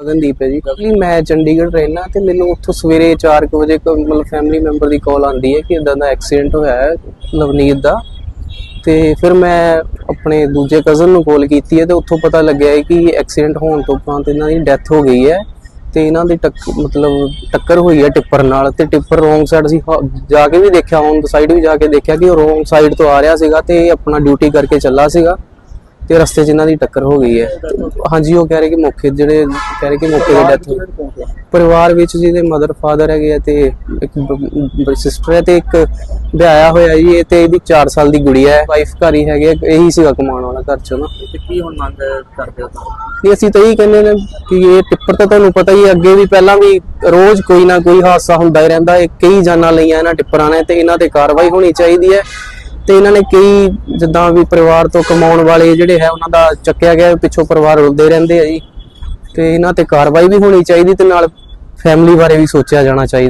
ਗਗਨਦੀਪ ਹੈ ਜੀ। ਜੀ ਮੈਂ ਚੰਡੀਗੜ੍ਹ ਰਹਿਣਾ ਤੇ ਮੈਨੂੰ ਉੱਥੋਂ ਸਵੇਰੇ 4 ਕੁ ਵਜੇ ਮਤਲਬ ਫੈਮਿਲੀ ਮੈਂਬਰ ਦੀ ਕਾਲ ਆਉਂਦੀ ਹੈ ਕਿ ਇਦਾਂ ਦਾ ਐਕਸੀਡੈਂਟ ਹੋਇਆ ਹੈ ਨਵਨੀਤ ਦਾ। ਤੇ ਫਿਰ ਮੈਂ ਆਪਣੇ ਦੂਜੇ ਕਜ਼ਨ ਨੂੰ ਕਾਲ ਕੀਤੀ ਹੈ ਤੇ ਉੱਥੋਂ ਪਤਾ ਲੱਗਿਆ ਹੈ ਕਿ ਐਕਸੀਡੈਂਟ ਹੋਣ ਤੋਂ ਬਾਅਦ ਇਹਨਾਂ ਦੀ ਡੈਥ ਹੋ ਗਈ ਹੈ ਤੇ ਇਹਨਾਂ ਦੀ ਟੱਕ, ਮਤਲਬ ਟੱਕਰ ਹੋਈ ਹੈ ਟਿੱਪਰ ਨਾਲ ਤੇ ਟਿੱਪਰ ਰੋਂਗ ਸਾਈਡ ਸੀ ਹ- ਜਾ ਕੇ ਵੀ ਦੇਖਿਆ ਔਨ ਸਾਈਡ ਵੀ ਜਾ ਕੇ ਦੇਖਿਆ ਕਿ ਉਹ ਰੋਂਗ ਸਾਈਡ ਤੋਂ ਆ ਰਿਹਾ ਸੀਗਾ ਤੇ ਆਪਣਾ ਡਿਊਟੀ ਕਰਕੇ ਚੱਲਾ ਸੀਗਾ। ਤੇ ਰਸਤੇ 'ਚ ਇਹਨਾਂ ਦੀ ਟੱਕਰ ਹੋ ਗਈ ਹੈ। ਹਾਂਜੀ ਉਹ ਕਹਿ ਰਹੇ ਕਿ ਮੌਕੇ ਜਿਹੜੇ ਕਹਿ ਰਹੇ ਕਿ ਮੌਕੇ ਤੇ ਡੈਥ ਪਰਿਵਾਰ ਵਿੱਚ ਜਿਹਦੇ ਮਦਰ ਫਾਦਰ ਹੈਗੇ ਆ ਤੇ ਇੱਕ ਸਿਸਟਰ ਹੈ ਤੇ ਇੱਕ ਵਿਆਹਿਆ ਹੋਇਆ ਜੀ ਇਹ ਤੇ ਇਹਦੀ 4 ਸਾਲ ਦੀ ਗੁੜੀਆ ਹੈ। ਵਾਈਫ ਘਰ ਹੀ ਹੈਗੇ ਇਹੀ ਸੀਗਾ ਕਮਾਉਣ ਵਾਲਾ ਘਰ 'ਚ ਨਾ। ਤੇ ਕੀ ਹੁਣ ਮੰਗ ਕਰਦੇ ਹੋ ਨਹੀਂ ਅਸੀਂ ਤਾਂ ਇਹੀ ਕਹਿੰਦੇ ਨੇ ਕਿ ਇਹ ਟਿੱਪਰ ਤਾਂ ਤੁਹਾਨੂੰ ਪਤਾ ਹੀ ਹੈ, ਅੱਗੇ ਵੀ ਪਹਿਲਾਂ ਵੀ ਰੋਜ਼ ਕੋਈ ਨਾ ਕੋਈ ਹਾਦਸਾ ਹੁੰਦਾ ਹੀ ਰਹਿੰਦਾ ਹੈ। ਕਈ ਜਾਨਾਂ ਲਈਆਂ ਇਹਨਾਂ ਟਿੱਪਰਾਂ ਨੇ ਤੇ ਇਹਨਾਂ ਤੇ ਕਾਰਵਾਈ ਹੋਣੀ ਚਾਹੀਦੀ ਹੈ। ਤੇ ਇਹਨਾਂ ਨੇ ਕਈ ਜਿੱਦਾਂ ਵੀ ਪਰਿਵਾਰ ਤੋਂ ਕਮਾਉਣ ਵਾਲੇ ਜਿਹੜੇ ਹੈ, ਉਹਨਾਂ ਦਾ ਚੱਕਿਆ ਗਿਆ, ਪਿੱਛੋਂ ਪਰਿਵਾਰ ਰੁਲਦੇ ਰਹਿੰਦੇ ਆ ਜੀ। ਤੇ ਇਹਨਾਂ ਤੇ ਕਾਰਵਾਈ ਵੀ ਹੋਣੀ ਚਾਹੀਦੀ ਤੇ ਨਾਲ ਫੈਮਿਲੀ ਬਾਰੇ ਵੀ ਸੋਚਿਆ ਜਾਣਾ ਚਾਹੀਦਾ।